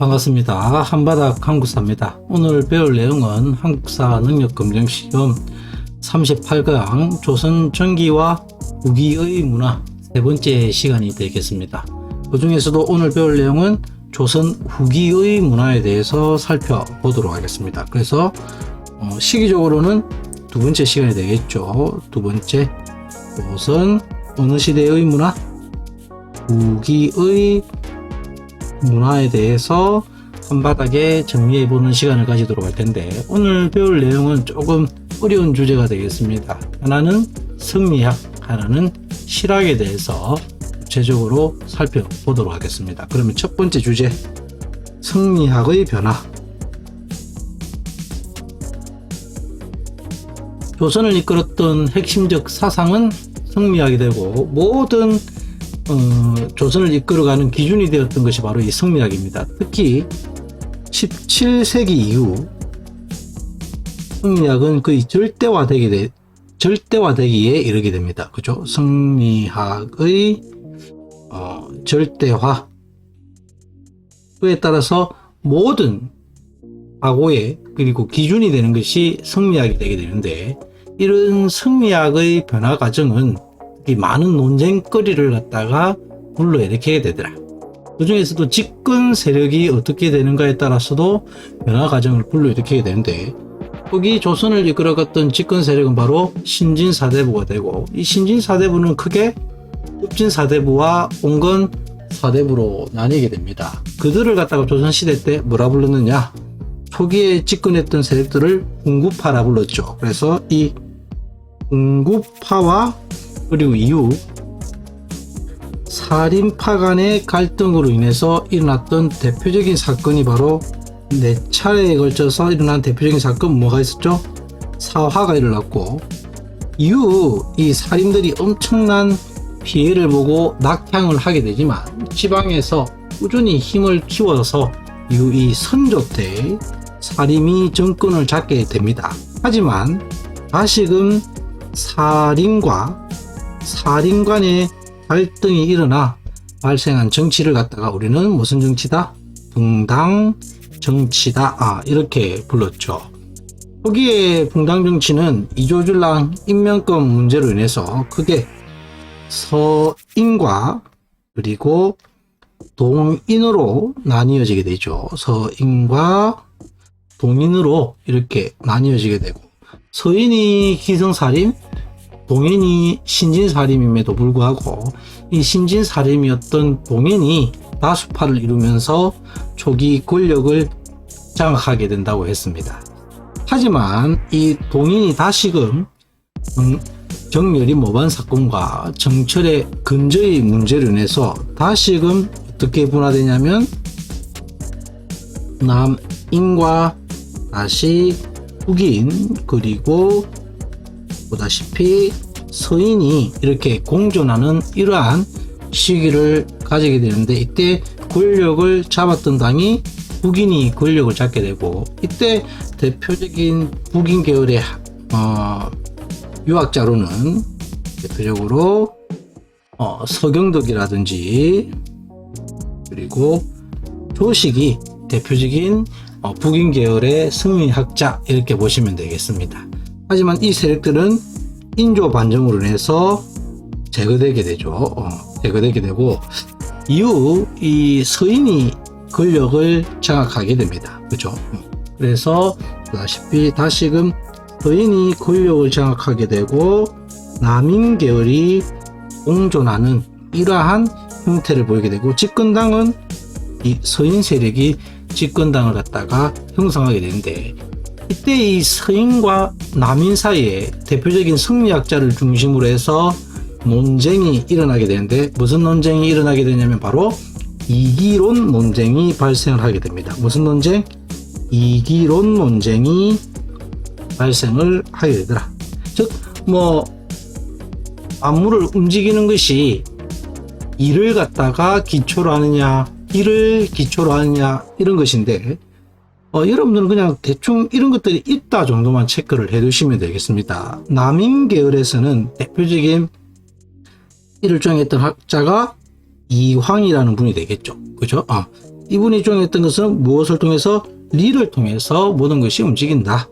반갑습니다. 한바닥 한국사입니다. 오늘 배울 내용은 한국사 능력검정시험 38강 조선 전기와 후기의 문화 세 번째 시간이 되겠습니다. 그 중에서도 오늘 배울 내용은 조선 후기의 문화에 대해서 살펴보도록 하겠습니다. 그래서 어, 시기적으로는 두 번째 시간이 되겠죠. 두 번째 조선 어느 시대의 문화? 후기의 문화에 대해서 한바닥에 정리해보는 시간을 가지도록 할 텐데 오늘 배울 내용은 조금 어려운 주제가 되겠습니다. 하나는 성리학, 하나는 실학에 대해서 구체적으로 살펴보도록 하겠습니다. 그러면 첫 번째 주제 성리학의 변화 조선을 이끌었던 핵심적 사상은 성리학이 되고 모든 어, 조선을 이끌어가는 기준이 되었던 것이 바로 이 성리학입니다. 특히 17세기 이후 성리학은 거의 절대화되게 돼, 절대화되기에 이르게 됩니다. 그죠? 성리학의 어, 절대화 그에 따라서 모든 과거에 그리고 기준이 되는 것이 성리학이 되게 되는데 이런 성리학의 변화 과정은 이 많은 논쟁거리를 갖다가 불러 일으키게 되더라. 그 중에서도 집권 세력이 어떻게 되는가에 따라서도 변화 과정을 불러 일으키게 되는데 거기 조선을 이끌어갔던 집권 세력은 바로 신진 사대부가 되고 이 신진 사대부는 크게 흡진 사대부와 온건 사대부로 나뉘게 됩니다. 그들을 갖다가 조선 시대 때 뭐라 불렀느냐? 초기에 집권했던 세력들을 궁구파라 불렀죠. 그래서 이 궁구파와 그리고 이후 살인파 간의 갈등으로 인해서 일어났던 대표적인 사건이 바로 네 차례에 걸쳐서 일어난 대표적인 사건 뭐가 있었죠? 사화가 일어났고 이후 이 살인들이 엄청난 피해를 보고 낙향을 하게 되지만 지방에서 꾸준히 힘을 키워서 이후 이 선조 때 살인이 정권을 잡게 됩니다. 하지만 다시금 살인과 살인 간의 갈등이 일어나 발생한 정치를 갖다가 우리는 무슨 정치다? 붕당 정치다. 아, 이렇게 불렀죠. 거기에 붕당 정치는 이조줄랑 인명권 문제로 인해서 크게 서인과 그리고 동인으로 나뉘어지게 되죠. 서인과 동인으로 이렇게 나뉘어지게 되고 서인이 기성살인, 동인이 신진살인임에도 불구하고 이 신진살인이었던 동인이 다수파를 이루면서 초기 권력을 장악하게 된다고 했습니다. 하지만 이 동인이 다시금 음, 정렬이 모반 사건과 정철의 근저의 문제로 인해서 다시금 어떻게 분화되냐면 남인과 다시 북인 그리고 보다시피 서인이 이렇게 공존하는 이러한 시기를 가지게 되는데 이때 권력을 잡았던 당이 북인이 권력을 잡게 되고 이때 대표적인 북인 계열의 어, 유학자로는 대표적으로 어, 서경덕이라든지 그리고 조식이 대표적인 어, 북인 계열의 승리학자 이렇게 보시면 되겠습니다. 하지만 이 세력들은 인조 반정으로 인해서 제거되게 되죠. 어, 제거되게 되고 이후 이 서인이 권력을 장악하게 됩니다. 그죠? 그래서 보다시피 다시금 서인이 권력을 장악하게 되고 남인 계열이 공존하는 이러한 형태를 보이게 되고 집권당은 이 서인 세력이 집권당을 갖다가 형성하게 되는데 이때 이 서인과 남인 사이에 대표적인 성리학자를 중심으로 해서 논쟁이 일어나게 되는데 무슨 논쟁이 일어나게 되냐면 바로 이기론 논쟁이 발생을 하게 됩니다. 무슨 논쟁? 이기론 논쟁이 발생을 하게 되더라. 즉, 뭐, 만물을 움직이는 것이 일을 갖다가 기초로 하느냐, 일을 기초로 하느냐, 이런 것인데, 어, 여러분들은 그냥 대충 이런 것들이 있다 정도만 체크를 해 두시면 되겠습니다. 남인 계열에서는 대표적인 이를 정했던 학자가 이황이라는 분이 되겠죠. 그죠? 어, 이분이 주장했던 것은 무엇을 통해서 리를 통해서 모든 것이 움직인다.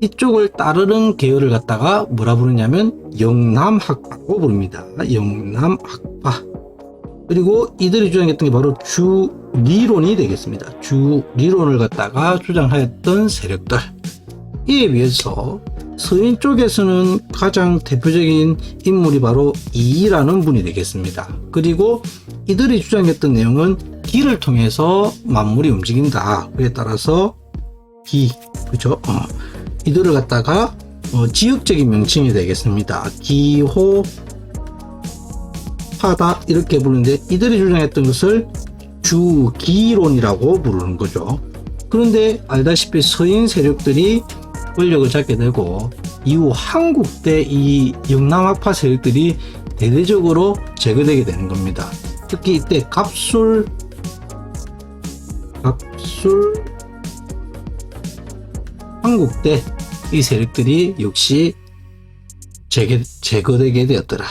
이쪽을 따르는 계열을 갖다가 뭐라 부르냐면 영남학파라고 부릅니다. 영남학파. 그리고 이들이 주장했던 게 바로 주 리론이 되겠습니다. 주 리론을 갖다가 주장하였던 세력들. 이에 비해서 서인 쪽에서는 가장 대표적인 인물이 바로 이라는 분이 되겠습니다. 그리고 이들이 주장했던 내용은 기를 통해서 만물이 움직인다. 그에 따라서 기, 그죠? 어, 이들을 갖다가 어, 지역적인 명칭이 되겠습니다. 기호, 파다 이렇게 부르는데 이들이 주장했던 것을 주기론이라고 부르는 거죠. 그런데 알다시피 서인 세력들이 권력을 잡게 되고 이후 한국 때 이 영남학파 세력들이 대대적으로 제거되게 되는 겁니다. 특히 이때 갑술 갑술 한국 때 이 세력들이 역시 제거, 제거되게 되었더라.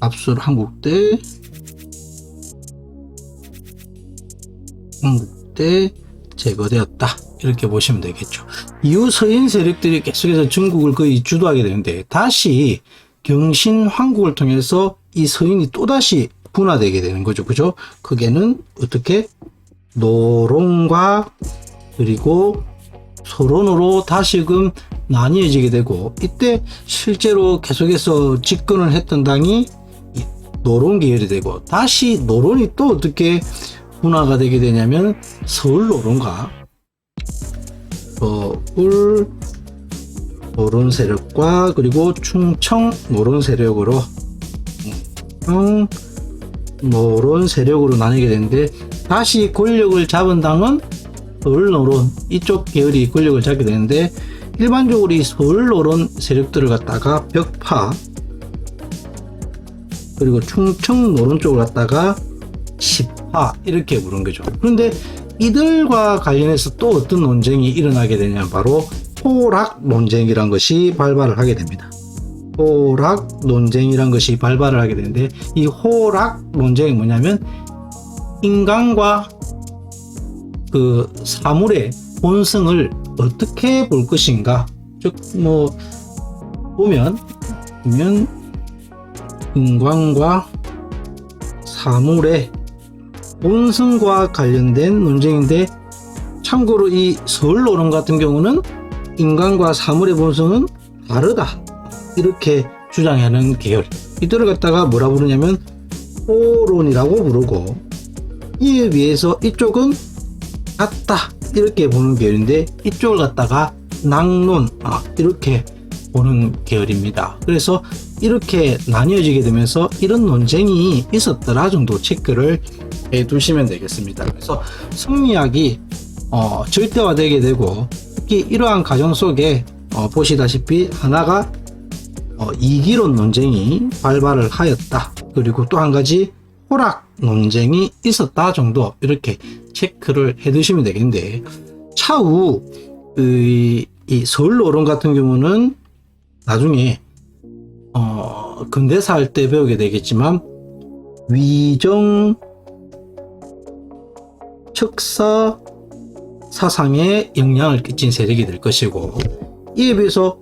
갑술 한국 때 한국 때 제거되었다. 이렇게 보시면 되겠죠. 이후 서인 세력들이 계속해서 중국을 거의 주도하게 되는데 다시 경신 황국을 통해서 이 서인이 또다시 분화되게 되는 거죠. 그죠? 그게는 어떻게 노론과 그리고 소론으로 다시금 나뉘어지게 되고 이때 실제로 계속해서 집권을 했던 당이 이 노론 계열이 되고 다시 노론이 또 어떻게 문화가 되게 되냐면 서울 노론과 서울 노론 세력과 그리고 충청 노론 세력으로 충청 노론 세력으로 나뉘게 되는데 다시 권력을 잡은 당은 서울 노론 이쪽 계열이 권력을 잡게 되는데 일반적으로 이 서울 노론 세력들을 갖다가 벽파 그리고 충청 노론 쪽을 갖다가 아 이렇게 물은 거죠. 그런데 이들과 관련해서 또 어떤 논쟁이 일어나게 되냐면 바로 호락 논쟁이란 것이 발발을 하게 됩니다. 호락 논쟁이란 것이 발발을 하게 되는데 이 호락 논쟁이 뭐냐면 인간과 그 사물의 본성을 어떻게 볼 것인가 즉 뭐 보면 보면 인간과 사물의 본성과 관련된 논쟁인데 참고로 이 서울노론 같은 경우는 인간과 사물의 본성은 다르다. 이렇게 주장하는 계열. 이들을 갖다가 뭐라 부르냐면 호론이라고 부르고 이에 비해서 이쪽은 같다. 이렇게 보는 계열인데 이쪽을 갖다가 낙론. 아, 이렇게 보는 계열입니다. 그래서 이렇게 나뉘어지게 되면서 이런 논쟁이 있었더라 정도 체크를 해 두시면 되겠습니다. 그래서 성리학이 어, 절대화되게 되고 특히 이러한 과정 속에 어, 보시다시피 하나가 어, 이기론 논쟁이 발발을 하였다. 그리고 또 한 가지 호락 논쟁이 있었다 정도 이렇게 체크를 해 두시면 되겠는데 차후 이, 이 서울 노론 같은 경우는 나중에 어, 근대사 할 때 배우게 되겠지만 위정 척사 사상에 영향을 끼친 세력이 될 것이고 이에 비해서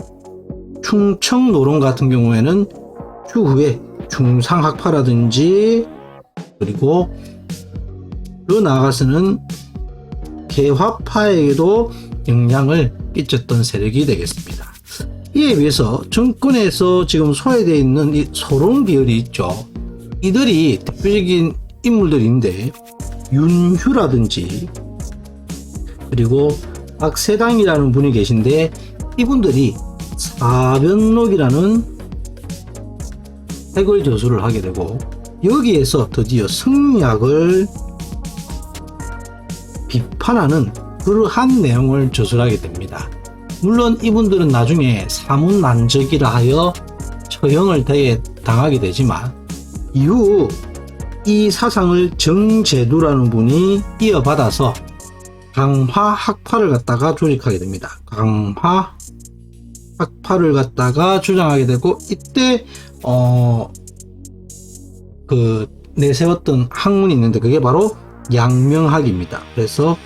충청 노론 같은 경우에는 추후에 중상학파라든지 그리고 그 나아가서는 개화파에게도 영향을 끼쳤던 세력이 되겠습니다. 이에 비해서 정권에서 지금 소외되어 있는 이 소론 계열이 있죠. 이들이 대표적인 인물들인데 윤휴라든지 그리고 박세당이라는 분이 계신데 이분들이 사변록이라는 핵을 저술을 하게 되고 여기에서 드디어 승리학을 비판하는 그러한 내용을 저술하게 됩니다. 물론 이분들은 나중에 사문난적이라 하여 처형을 대해 당하게 되지만 이후 이 사상을 정제두라는 분이 이어받아서 강화 학파를 갖다가 조직하게 됩니다. 강화 학파를 갖다가 주장하게 되고 이때 어 그 내세웠던 학문이 있는데 그게 바로 양명학입니다. 그래서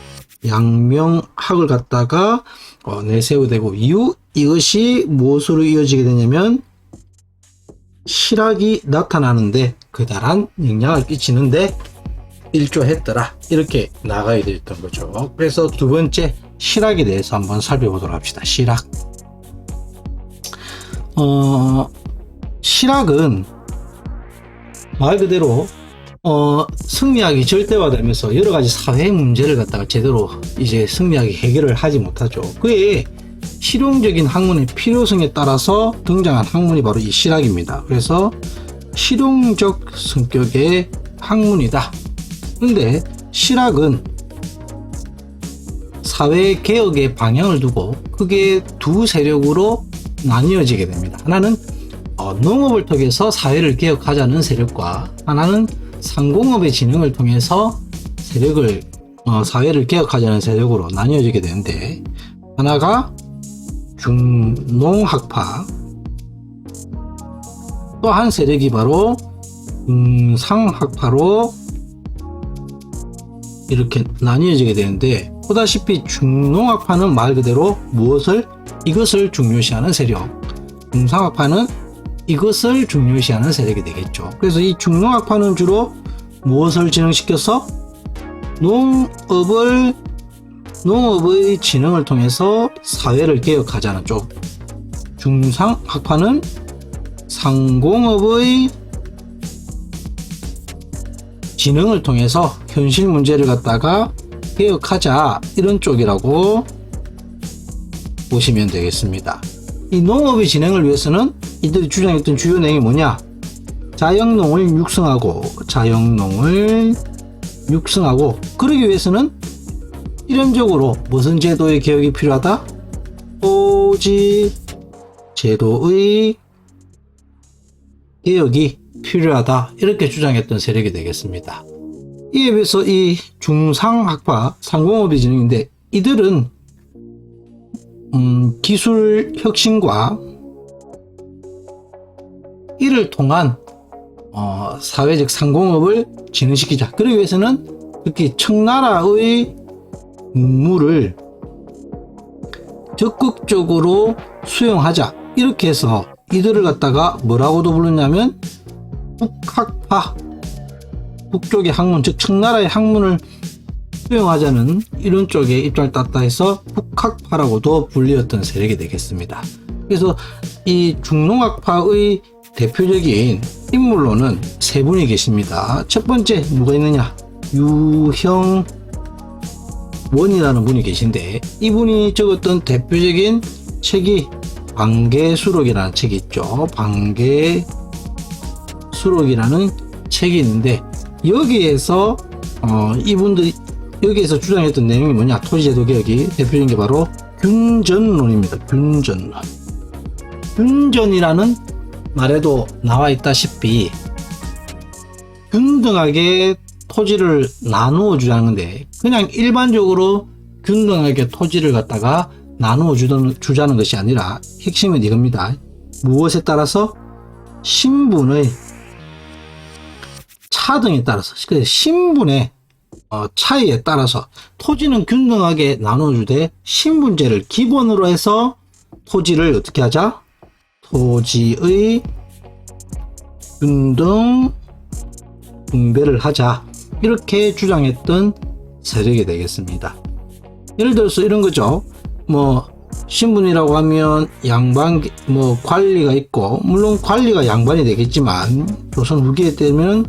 양명학을 갖다가 어, 내세우되고 이후 이것이 무엇으로 이어지게 되냐면 실학이 나타나는데 그다란 영향을 끼치는데 일조했더라 이렇게 나가야 됐던 거죠. 그래서 두 번째 실학에 대해서 한번 살펴보도록 합시다. 실학. 어, 실학은 말 그대로 어, 승리학이 절대화되면서 여러 가지 사회 문제를 갖다가 제대로 이제 승리학이 해결을 하지 못하죠. 그에 실용적인 학문의 필요성에 따라서 등장한 학문이 바로 이 실학입니다. 그래서 실용적 성격의 학문이다. 근데 실학은 사회 개혁의 방향을 두고 크게 두 세력으로 나뉘어지게 됩니다. 하나는 어, 농업을 통해서 사회를 개혁하자는 세력과 하나는 상공업의 진흥을 통해서 세력을 어, 사회를 개혁하자는 세력으로 나뉘어지게 되는데 하나가 중농학파 또 한 세력이 바로 중상학파로 이렇게 나뉘어지게 되는데 보다시피 중농학파는 말 그대로 무엇을 이것을 중요시하는 세력 중상학파는 이것을 중요시하는 세력이 되겠죠. 그래서 이 중농학파는 주로 무엇을 진흥시켜서 농업을 농업의 진흥을 통해서 사회를 개혁하자는 쪽. 중상학파는 상공업의 진흥을 통해서 현실 문제를 갖다가 개혁하자 이런 쪽이라고 보시면 되겠습니다. 이 농업의 진행을 위해서는 이들이 주장했던 주요 내용이 뭐냐? 자영농을 육성하고 자영농을 육성하고 그러기 위해서는 필연적으로 무슨 제도의 개혁이 필요하다? 토지 제도의 개혁이 필요하다 이렇게 주장했던 세력이 되겠습니다. 이에 비해서 이 중상학파 상공업의 진흥인데 이들은 음, 기술 혁신과 이를 통한 어, 사회적 상공업을 진흥시키자. 그러기 위해서는 특히 청나라의 문물을 적극적으로 수용하자. 이렇게 해서 이들을 갖다가 뭐라고도 부르냐면 북학파 북쪽의 학문 즉 청나라의 학문을 수용하자는 이런 쪽의 입장을 땄다 해서 북학파라고도 불리었던 세력이 되겠습니다. 그래서 이 중농학파의 대표적인 인물로는 세 분이 계십니다. 첫 번째 누가 있느냐? 유형 원이라는 분이 계신데 이분이 적었던 대표적인 책이 방계수록이라는 책이 있죠. 방계수록이라는 책이 있는데 여기에서 어, 이분들이 여기에서 주장했던 내용이 뭐냐 토지제도 개혁이 대표적인 게 바로 균전론입니다. 균전론. 균전이라는 말에도 나와 있다시피 균등하게 토지를 나누어 주자는 건데 그냥 일반적으로 균등하게 토지를 갖다가 나누어 주던, 주자는 것이 아니라 핵심은 이겁니다. 무엇에 따라서 신분의 차등에 따라서 그 신분의 어, 차이에 따라서 토지는 균등하게 나눠주되 신분제를 기본으로 해서 토지를 어떻게 하자? 토지의 균등 분배를 하자 이렇게 주장했던 세력이 되겠습니다. 예를 들어서 이런 거죠. 뭐 신분이라고 하면 양반 뭐 관리가 있고 물론 관리가 양반이 되겠지만 조선 후기에 때면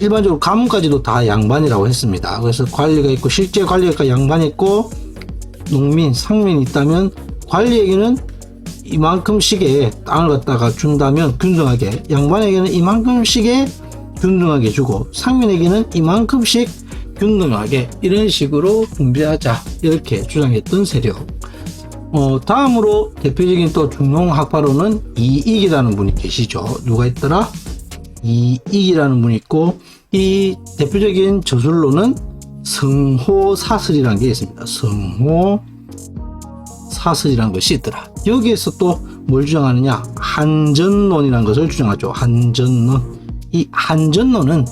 일반적으로 가문까지도 다 양반이라고 했습니다. 그래서 관리가 있고 실제 관리가 양반이 있고 농민, 상민이 있다면 관리에게는 이만큼씩의 땅을 갖다가 준다면 균등하게 양반에게는 이만큼씩의 균등하게 주고 상민에게는 이만큼씩 균등하게 이런 식으로 분배하자 이렇게 주장했던 세력. 어, 다음으로 대표적인 또 중농학파로는 이익이라는 분이 계시죠. 누가 있더라? 이익이라는 분이 있고 이 대표적인 저술로는 성호사슬이라는 게 있습니다. 성호 사슬이라는 것이 있더라. 여기에서 또 뭘 주장하느냐? 한전론이라는 것을 주장하죠. 한전론. 이 한전론은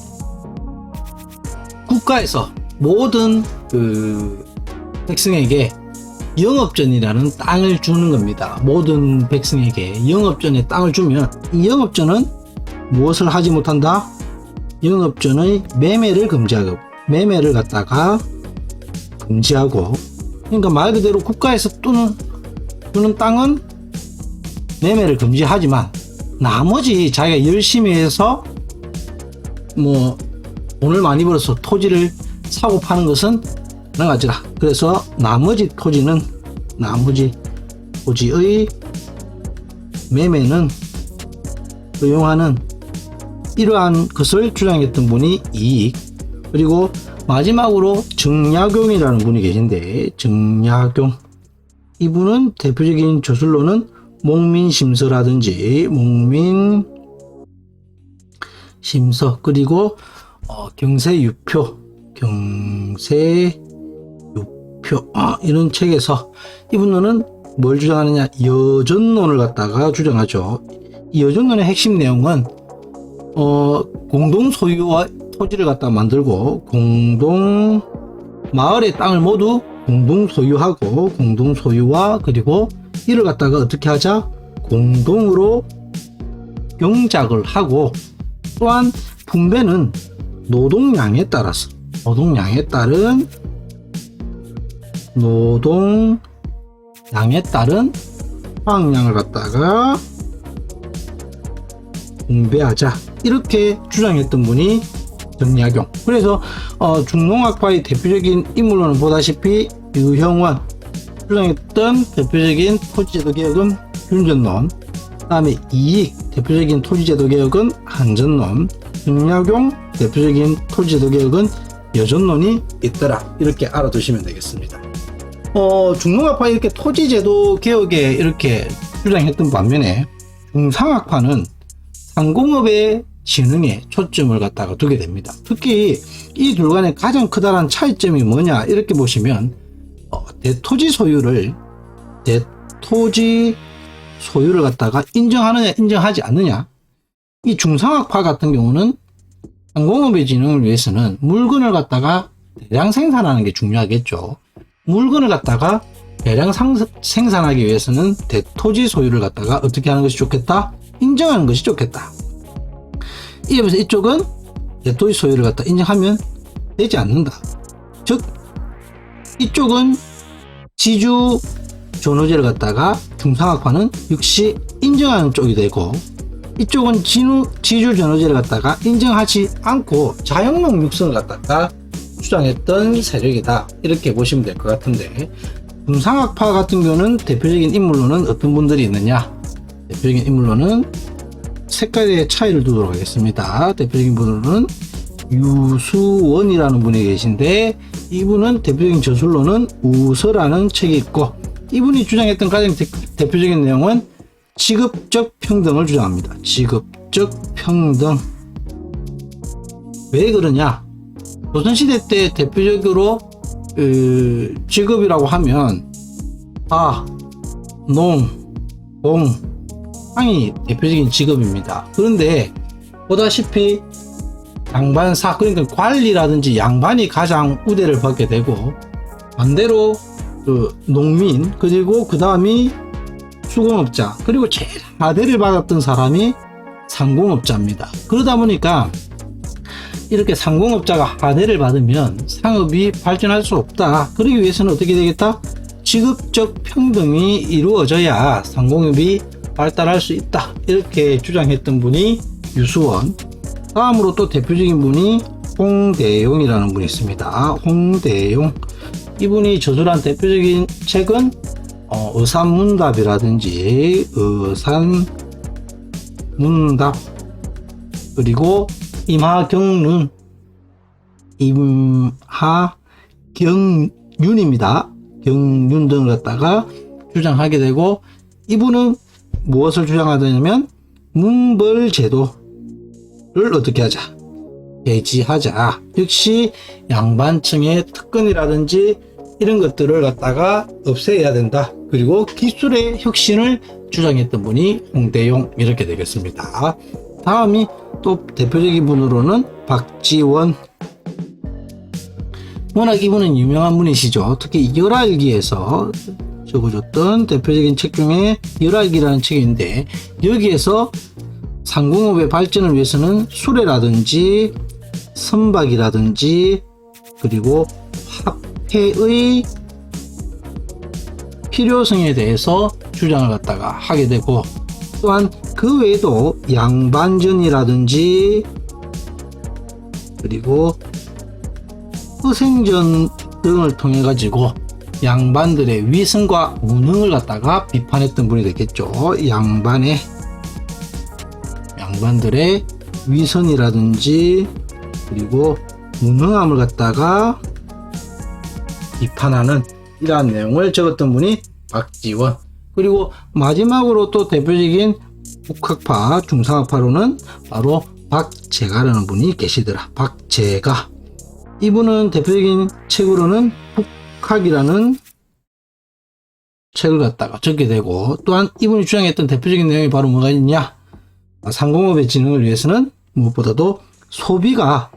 국가에서 모든 그 백성에게 영업전이라는 땅을 주는 겁니다. 모든 백성에게 영업전의 땅을 주면 이 영업전은 무엇을 하지 못한다? 영업전의 매매를 금지하고 매매를 갖다가 금지하고 그러니까 말 그대로 국가에서 tu는 주는 땅은 매매를 금지하지만 나머지 자기가 열심히 해서 뭐 돈을 많이 벌어서 토지를 사고 파는 것은 가능하지라. 그래서 나머지 토지는 나머지 토지의 매매는 허용하는 이러한 것을 주장했던 분이 이익 그리고 마지막으로 정약용이라는 분이 계신데 정약용 이분은 대표적인 저술로는 목민심서라든지 목민 심서 그리고 어, 경세유표 경세유표 아, 이런 책에서 이분은 뭘 주장하느냐 여전론을 갖다가 주장하죠. 이 여전론의 핵심 내용은 어, 공동 소유와 토지를 갖다 만들고 공동 마을의 땅을 모두 공동 소유하고 공동 소유와 그리고 이를 갖다가 어떻게 하자? 공동으로 경작을 하고 또한 분배는 노동량에 따라서. 노동량에 따른 노동량에 따른 화학량을 갖다가 분배하자. 이렇게 주장했던 분이 정약용 그래서 어, 중농학파의 대표적인 인물로는 보다시피 유형원 주장했던 대표적인 토지제도 개혁은 균전론 다음에 이익 대표적인 토지제도 개혁은 한전론 정약용 대표적인 토지제도 개혁은 여전론이 있더라. 이렇게 알아두시면 되겠습니다. 어, 중농학파 이렇게 토지제도 개혁에 이렇게 주장했던 반면에 중상학파는 상공업의 진흥에 초점을 갖다가 두게 됩니다. 특히 이 둘 간의 가장 크다란 차이점이 뭐냐 이렇게 보시면 어, 대토지 소유를 대토지 소유를 갖다가 인정하느냐 인정하지 않느냐 이 중상학파 같은 경우는 상공업의 진흥을 위해서는 물건을 갖다가 대량 생산하는 게 중요하겠죠. 물건을 갖다가 대량 상, 생산하기 위해서는 대토지 소유를 갖다가 어떻게 하는 것이 좋겠다? 인정하는 것이 좋겠다. 이에 비해서 이쪽은 대토지 소유를 갖다 인정하면 되지 않는다. 즉, 이쪽은 지주 전호제를 갖다가 중상학파는 역시 인정하는 쪽이 되고, 이쪽은 진우, 지주 전호제를 갖다가 인정하지 않고 자영농 육성을 갖다가 주장했던 세력이다. 이렇게 보시면 될 것 같은데, 중상학파 같은 경우는 대표적인 인물로는 어떤 분들이 있느냐? 대표적인 인물로는 색깔의 차이를 두도록 하겠습니다. 대표적인 분으로는 유수원이라는 분이 계신데 이분은 대표적인 저술로는 우서라는 책이 있고 이분이 주장했던 가장 대, 대표적인 내용은 직업적 평등을 주장합니다. 직업적 평등 왜 그러냐? 조선시대 때 대표적으로 그 직업이라고 하면 아, 농, 공, 상이 대표적인 직업입니다. 그런데 보다시피 양반사 그러니까 관리라든지 양반이 가장 우대를 받게 되고 반대로 그 농민 그리고 그 다음이 수공업자 그리고 제일 하대를 받았던 사람이 상공업자입니다. 그러다 보니까 이렇게 상공업자가 하대를 받으면 상업이 발전할 수 없다. 그러기 위해서는 어떻게 되겠다? 직업적 평등이 이루어져야 상공업이 발달할 수 있다. 이렇게 주장했던 분이 유수원. 다음으로 또 대표적인 분이 홍대용이라는 분이 있습니다. 홍대용. 이분이 저술한 대표적인 책은 어, 의산문답이라든지 의산문답 그리고 임하경륜 임하경윤입니다. 경륜 등을 갖다가 주장하게 되고 이분은 무엇을 주장하냐면 문벌 제도를 어떻게 하자 폐지하자. 역시 양반층의 특권이라든지 이런 것들을 갖다가 없애야 된다. 그리고 기술의 혁신을 주장했던 분이 홍대용 이렇게 되겠습니다. 다음이 또 대표적인 분으로는 박지원. 워낙 이분은 유명한 분이시죠. 특히 열알기에서 적어줬던 대표적인 책 중에 열알기라는 책인데 여기에서 상공업의 발전을 위해서는 수레라든지 선박이라든지 그리고 화폐의 필요성에 대해서 주장을 갖다가 하게 되고 또한 그 외에도 양반전이라든지 그리고 허생전 등을 통해 가지고 양반들의 위선과 무능을 갖다가 비판했던 분이 되겠죠. 양반의 양반들의 위선이라든지 그리고 무능함을 갖다가 비판하는 이러한 내용을 적었던 분이 박지원. 그리고 마지막으로 또 대표적인 북학파 중상학파로는 바로 박재가라는 분이 계시더라. 박재가. 이분은 대표적인 책으로는 북 학이라는 책을 갖다가 적게 되고 또한 이분이 주장했던 대표적인 내용이 바로 뭐가 있냐 상공업의 진흥을 위해서는 무엇보다도 소비가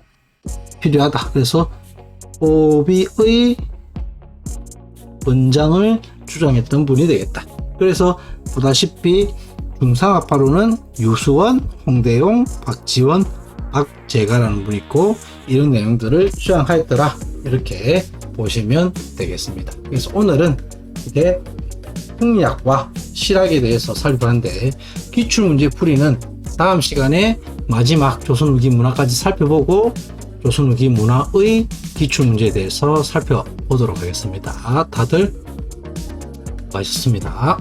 필요하다 그래서 소비의 원장을 주장했던 분이 되겠다. 그래서 보다시피 중상학파로는 유수원, 홍대용, 박지원, 박재가라는 분이 있고 이런 내용들을 주장하였더라. 이렇게 보시면 되겠습니다. 그래서 오늘은 이게 흥리학과 실학에 대해서 살펴봤는데 기출문제 풀이는 다음 시간에 마지막 조선후기 문화까지 살펴보고 조선후기 문화의 기출문제에 대해서 살펴보도록 하겠습니다. 다들 맛있습니다.